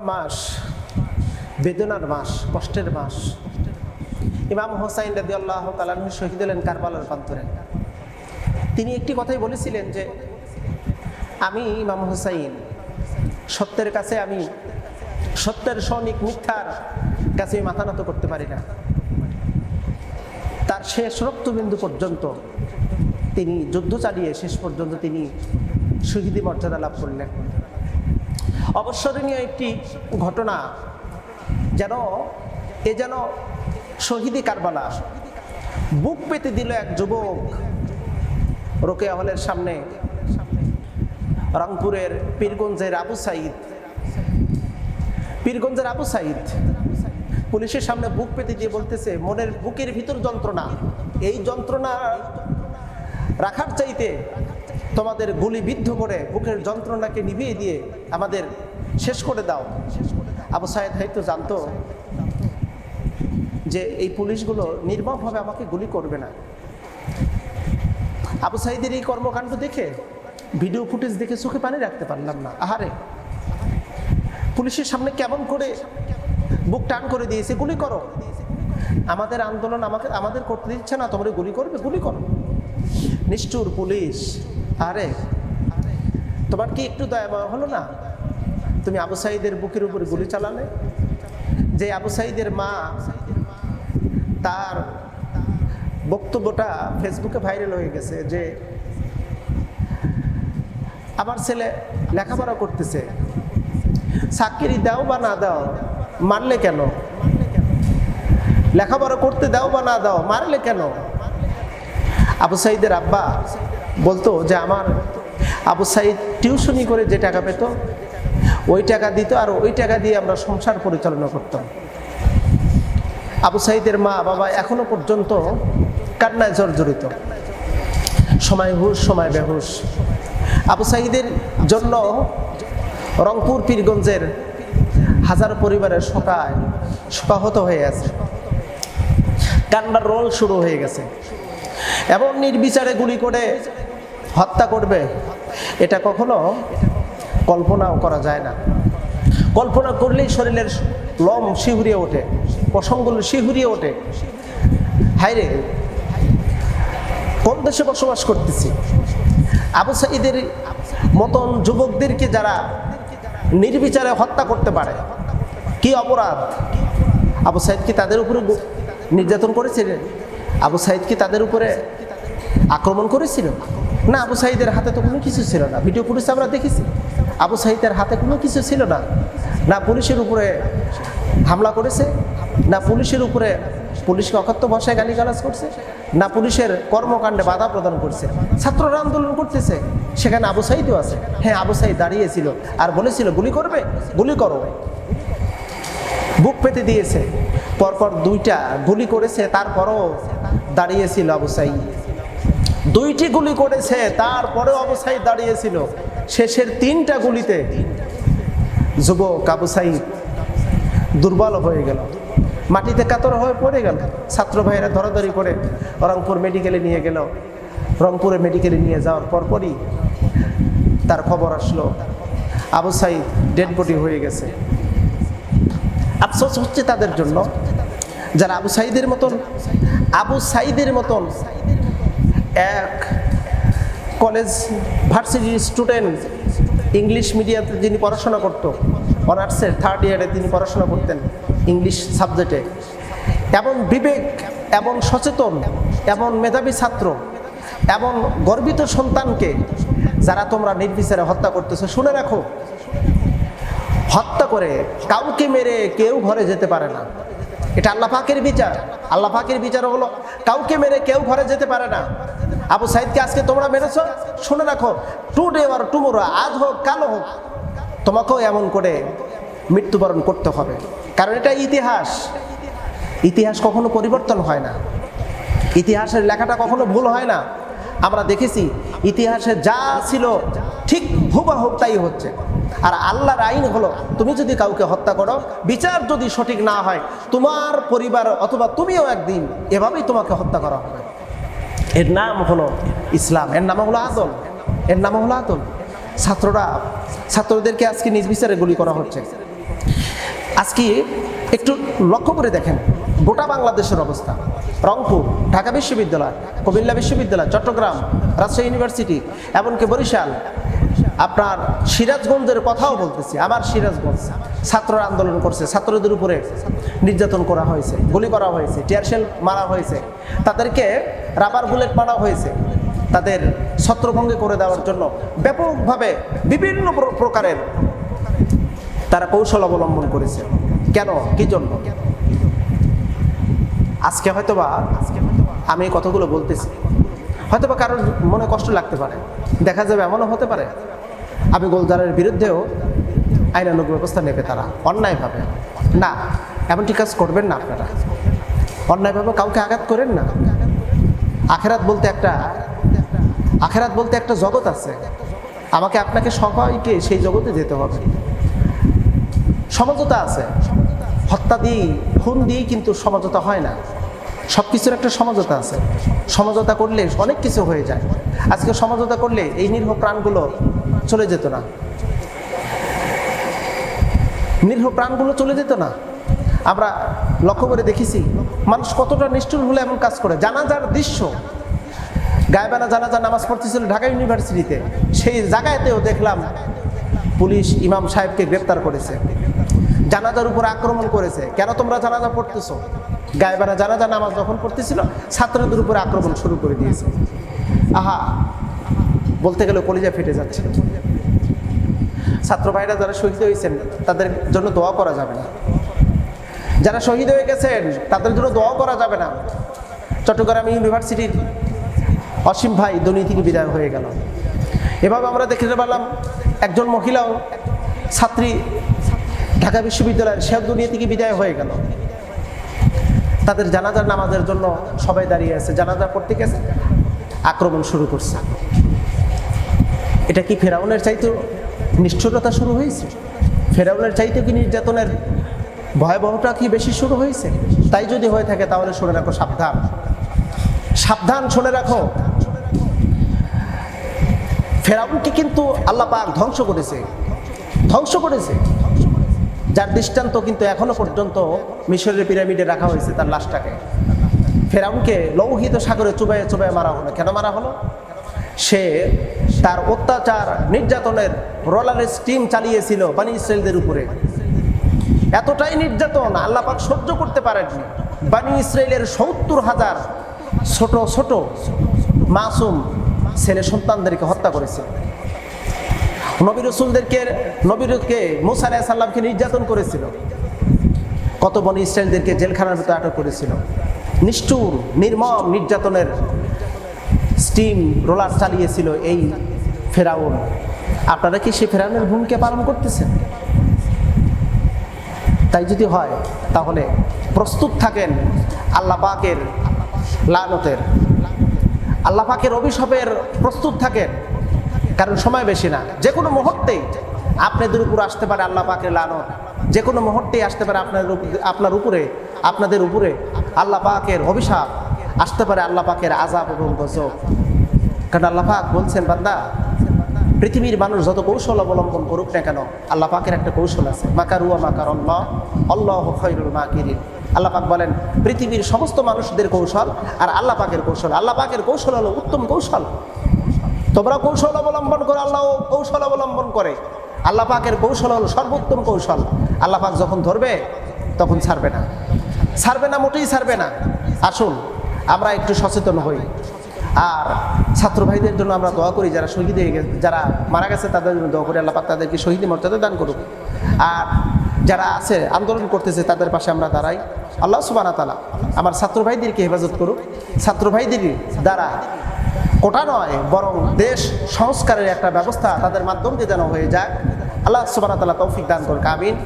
মাস, বেদনার মাস, কষ্টের মাস। ইমাম হোসাইন রাদি আল্লাহ তালাহ শহীদ হলেন কারবালার প্রান্তরে। তিনি একটি কথাই বলেছিলেন যে, আমি ইমাম হোসাইন, সত্যের কাছে আমি, সত্যের সনিক মিথ্যার কাছে মাথা নত করতে পারি না। তার শেষ রক্তবিন্দু পর্যন্ত তিনি যুদ্ধ চালিয়ে শেষ পর্যন্ত তিনি শহীদি মর্যাদা লাভ করলেন। অবসরণীয় একটি ঘটনা যেন, এ যেন শহীদি কারবালা বুক পেতে দিল এক যুবক রোকেয়া হলের সামনে রংপুরের পীরগঞ্জের আবু সাইদ। পীরগঞ্জের আবু সাইদ পুলিশের সামনে বুক পেতে দিয়ে বলতেছে, মনের বুকের ভিতর যন্ত্রণা। এই যন্ত্রণা রাখার চাইতে তোমাদের গুলি বিদ্ধ করে বুকের যন্ত্রণাকে নিভিয়ে দিয়ে আমাদের শেষ করে দাও। আবু সাহেদ হয়তো জানতো যে এই পুলিশগুলো নির্মমভাবে আমাকে গুলি করবে না। আবু সাইদের এই কর্মকাণ্ড দেখে, ভিডিও ফুটেজ দেখে চোখে পানি রাখতে পারলাম না। আহারে! পুলিশের সামনে কেমন করে বুক টান করে দিয়েছে, গুলি করো। আমাদের আন্দোলন আমাকে, আমাদের করতে দিচ্ছে না, তোমরা গুলি করবে, গুলি করো। নিষ্ঠুর পুলিশ। আরে তোমার কি একটু দয়া, হলো না? তুমি আবু সাইদের বুকের উপর গুলি চালালে? যে আবু সাইদের মা তার বক্তব্যটা ফেসবুকে ভাইরাল হয়ে গেছে যে আমার ছেলে লেখাপড়া করতেছে। চাকরি দাও বা না দাও, মারলে কেন? লেখাপড়া করতে দাও বা না দাও, মারলে কেন? আবু সাইদের আব্বা বলতো যে, আমার আবু সাইদ টিউশনি করে যে টাকা পেত ওই টাকা দিত আর ওই টাকা দিয়ে আমরা সংসার পরিচালনা করতাম। আবু সাইদের মা বাবা এখনও পর্যন্ত কান্নায় জর্জরিত। সময় হুশ, সময় বেহুশ। আবু সাইদের জন্য রংপুর পীরগঞ্জের হাজার পরিবারের শোকায় শোকাহত হয়ে আছে। কান্নার রোল শুরু হয়ে গেছে। এবং নির্বিচারে গুলি করে হত্যা করবে, এটা কখনো কল্পনাও করা যায় না। কল্পনা করলেই শরীরের লম শিহুরিয়ে ওঠে পশমগুলো শিহুরিয়ে ওঠে। হাইরে কোন দেশে বসবাস করতেছি? আবু সাইদের মতন যুবকদেরকে যারা নির্বিচারে হত্যা করতে পারে, কি অপরাধ? আবু সাইদ কি তাদের উপরে নির্যাতন করেছিলেন আবু সাইদ কি তাদের উপরে আক্রমণ করেছিল? না, আবু সাইদের হাতে তো কোনো কিছু ছিল না। ভিডিও ফুটেজ আমরা দেখেছি। আবু সাহিদের হাতে কোনো কিছু ছিল না। না পুলিশের উপরে হামলা করেছে, না পুলিশের উপরে পুলিশকে অকথ্য ভাষায় গালিগালাজ করছে, না পুলিশের কর্মকাণ্ডে বাধা প্রদান করছে। ছাত্ররা আন্দোলন করতেছে, সেখানে আবু সাইদও আছে। হ্যাঁ আবু সাইদ দাঁড়িয়েছিল আর বলেছিল, গুলি করবে? গুলি করো। বুক পেতে দিয়েছে। পরপর দুইটা গুলি করেছে, তারপরও দাঁড়িয়েছিল আবু সাইদ। দুইটি গুলি করেছে, তারপরেও সাইদ দাঁড়িয়েছিল। শেষের তিনটা গুলিতে যুবক আবু সাইদ দুর্বল হয়ে গেল। মাটিতে কাতর হয়ে পড়ে গেল। ছাত্র ভাইয়েরা ধরাধরি করে রংপুর মেডিকেলে নিয়ে গেল। রংপুরে মেডিকেলে নিয়ে যাওয়ার পরপরই তার খবর আসলো। আবু সাইদ ডেড বডি হয়ে গেছে। আফসোস হচ্ছে তাদের জন্য যারা আবু সাইদের মতন, আবু সাইদের মতন এক কলেজ ভার্সিটির স্টুডেন্ট ইংলিশ মিডিয়াতে যিনি পড়াশোনা করতো, অনার্সের থার্ড ইয়ারে তিনি পড়াশোনা করতেন ইংলিশ সাবজেক্টে। এমন বিবেক এমন সচেতন এমন মেধাবী ছাত্র এমন গর্বিত সন্তানকে যারা তোমরা নির্বিচারে হত্যা করতেছো, শুনে রাখো। হত্যা করে কাউকে মেরে কেউ ঘরে যেতে পারে না। এটা আল্লাহ পাকের বিচার। আল্লাহ পাকের বিচার হলো কাউকে মেরে কেউ ঘরে যেতে পারে না। আবু সাইদকে আজকে তোমরা মেরেছ শুনে রাখো টু ডে আর টুমোরো আজ হোক, কালো হোক, তোমাকেও এমন করে মৃত্যুবরণ করতে হবে। কারণ এটা ইতিহাস। ইতিহাস কখনো পরিবর্তন হয় না। ইতিহাসের লেখাটা কখনো ভুল হয় না। আমরা দেখেছি, ইতিহাসে যা ছিল, ঠিক হুবাহু তাই হচ্ছে। আর আল্লাহর আইন হলো, তুমি যদি কাউকে হত্যা করো, বিচার যদি সঠিক না হয়, তোমার পরিবার অথবা তুমিও একদিন এভাবেই তোমাকে হত্যা করা হবে। এর নাম হলো ইসলাম। এর নাম হলো আদল এর নাম হলো আদল ছাত্ররা, ছাত্রদেরকে আজকে নিজ বিচারে গুলি করা হচ্ছে। আজকে একটু লক্ষ্য করে দেখেন, গোটা বাংলাদেশের অবস্থা। রংপুর, ঢাকা বিশ্ববিদ্যালয়, কুমিল্লা বিশ্ববিদ্যালয়, চট্টগ্রাম, রাজশাহী ইউনিভার্সিটি, এমনকি বরিশাল আপনার সিরাজগঞ্জের কথাও বলতেছি আমার সিরাজগঞ্জ। ছাত্র আন্দোলন করছে, ছাত্রদের উপরে নির্যাতন করা হয়েছে, গুলি করা হয়েছে টিয়ারশেল মারা হয়েছে। তাদেরকে রাবার বুলেট মারা হয়েছে, তাদের ছত্রভঙ্গে করে দেওয়ার জন্য ব্যাপকভাবে বিভিন্ন প্র- প্রকারের তারা কৌশল অবলম্বন করেছে। কেন? কি জন্য? আজকে হয়তোবা আমি এই কথাগুলো বলতেছি। হয়তোবা কারোর মনে কষ্ট লাগতে পারে। দেখা যাবে এমনও হতে পারে। আমি গোলদারের বিরুদ্ধেও আইনানুগ ব্যবস্থা নেবে তারা, অন্যায়ভাবে। না এমনটি কাজ করবেন না আপনারা। অন্যায়ভাবে কাউকে আঘাত করেন না। আখেরাত বলতে একটা, আখেরাত বলতে একটা জগৎ আছে। আমাকে আপনাকে সবাইকে সেই জগতে যেতে হবে। সমঝোতা আছে। হত্যা দিয়েই খুন দিয়েই কিন্তু সমঝোতা হয় না। সব কিছুর একটা সমঝোতা আছে। সমঝোতা করলে অনেক কিছু হয়ে যায়। আজকে সমঝোতা করলে এই নিরীহ প্রাণগুলো চলে যেত না। নিরীহ প্রাণগুলো চলে যেত না। আমরা লক্ষ্য করে দেখেছি, মানুষ কতটা নিষ্ঠুর হলে এমন কাজ করে। জানাজার দৃশ্য। গায়েবানা জানাজা নামাজ পড়তেছিল ঢাকা ইউনিভার্সিটিতে। সেই জায়গাতেও দেখলাম পুলিশ ইমাম সাহেবকে গ্রেপ্তার করেছে। জানাজার উপর আক্রমণ করেছে। কেন তোমরা জানাজা পড়তেছো? গায়েবানা জানাজা নামাজ যখন পড়তেছিল, ছাত্রদের উপরে আক্রমণ শুরু করে দিয়েছে। আহা, বলতে গেলে কলিজা ফেটে যাচ্ছে। ছাত্র ভাইরা যারা শহীদ হয়েছেন, তাদের জন্য দোয়া করা যাবে না। যারা শহীদ হয়ে গেছেন, তাদের জন্য দোয়া করা যাবে না। চট্টগ্রাম ইউনিভার্সিটির অসীম ভাই দুর্নীতি বিদায় হয়ে গেল। এভাবে আমরা দেখতে পেলাম, একজন মহিলাও ছাত্রী ঢাকা বিশ্ববিদ্যালয়ের সে দুনিয়া বিদায় হয়ে গেল। তাদের জানাজার নামাজের জন্য সবাই দাঁড়িয়ে আছে। জানাজা পড়তে গেছে, আক্রমণ শুরু করছে। এটা কি ফেরাউনের চাইতে? নিষ্ঠুরতা শুরু হয়েছে। ফেরাউনের চাইতে কি নির্যাতনের ভয়াবহটা কি বেশি শুরু হয়েছে? তাই যদি হয়ে থাকে, তাহলে শুনে রাখো, সাবধান। সাবধান শুনে রাখো। ফেরাউনকে কিন্তু আল্লাহ পাক ধ্বংস করেছে। ধ্বংস করেছে। যার দৃষ্টান্ত কিন্তু এখনও পর্যন্ত মিশরের পিরামিডে রাখা হয়েছে তার লাশটাকে। ফেরাউনকে লৌহিত সাগরে চুবাইয়ে চুবাইয়ে মারা হলো। কেন মারা হলো? সে তার অত্যাচার, নির্যাতনের রোলারের স্টিম চালিয়েছিল বানি ইসরায়েলদের উপরে। এতটাই নির্যাতন আল্লাহ পাক সহ্য করতে পারেননি। বানি ইসরায়েলের সত্তর হাজার ছোট ছোট মাসুম ছেলে সন্তানদেরকে হত্যা করেছে। নবী রসুলদেরকে নবীরকে মুসা সাল্লামকে নির্যাতন করেছিল। কত বনি ইসরায়েলদেরকে জেলখানার ভিতরে আটক করেছিল। নিষ্ঠুর, নির্মম নির্যাতনের স্টিম রোলার চালিয়েছিল এই ফেরাউন। আপনারা কি সে ফেরাউনের ভূমিকা পালন করতেছেন? তাই যদি হয়, তাহলে প্রস্তুত থাকেন আল্লাহ পাকের লানতের। আল্লাহ পাকের অভিশাপের প্রস্তুত থাকেন, কারণ সময় বেশি না। যে কোনো মুহূর্তেই আপনাদের উপর আসতে পারে আল্লাহ পাকের লানত। যে কোনো মুহূর্তেই আসতে পারে আপনার আপনার উপরে, আপনাদের উপরে আল্লাহ পাকের অভিশাপ। আসতে পারে আল্লাহ পাকের আজাব এবং গজব। কারণ আল্লাহ পাক বলছেন, বান্দা পৃথিবীর মানুষ যত কৌশল অবলম্বন করুক না কেন, আল্লাহ পাকের একটা কৌশল আছে মাকারুয়া মাকার আল্লাহ আল্লাহ খৈরুল মাকিরিন। আল্লাহ পাক বলেন, পৃথিবীর সমস্ত মানুষদের কৌশল আর আল্লাহ পাকের কৌশল। আল্লাহ পাকের কৌশল হলো উত্তম কৌশল। তোমরা কৌশল অবলম্বন করো, আল্লাহ কৌশল অবলম্বন করে। আল্লাহ পাকের কৌশল হলো সর্বোত্তম কৌশল। আল্লাহ পাক যখন ধরবে, তখন ছাড়বে না। ছাড়বে না, মোটেই ছাড়বে না। আসুন, আমরা একটু সচেতন হই। আর ছাত্র ভাইদের জন্য আমরা দোয়া করি, যারা শহীদ হয়ে গেছে, যারা মারা গেছে, তাদের জন্য দোয়া করি, আল্লাহ পাক তাদেরকে শহীদ মর্যাদা দান করুক। আর যারা আছে, আন্দোলন করতেছে, তাদের পাশে আমরা দাঁড়াই। আল্লাহ সুবাহ তালা আমার ছাত্র ভাইদেরকে হেফাজত করুক। ছাত্র ভাইদের দ্বারা কোটা নয়, বরং দেশ সংস্কারের একটা ব্যবস্থা তাদের মাধ্যম দিয়ে যেন হয়ে যায় আল্লাহ সুবাহ তালা তৌফিক দান করুক, আমিন।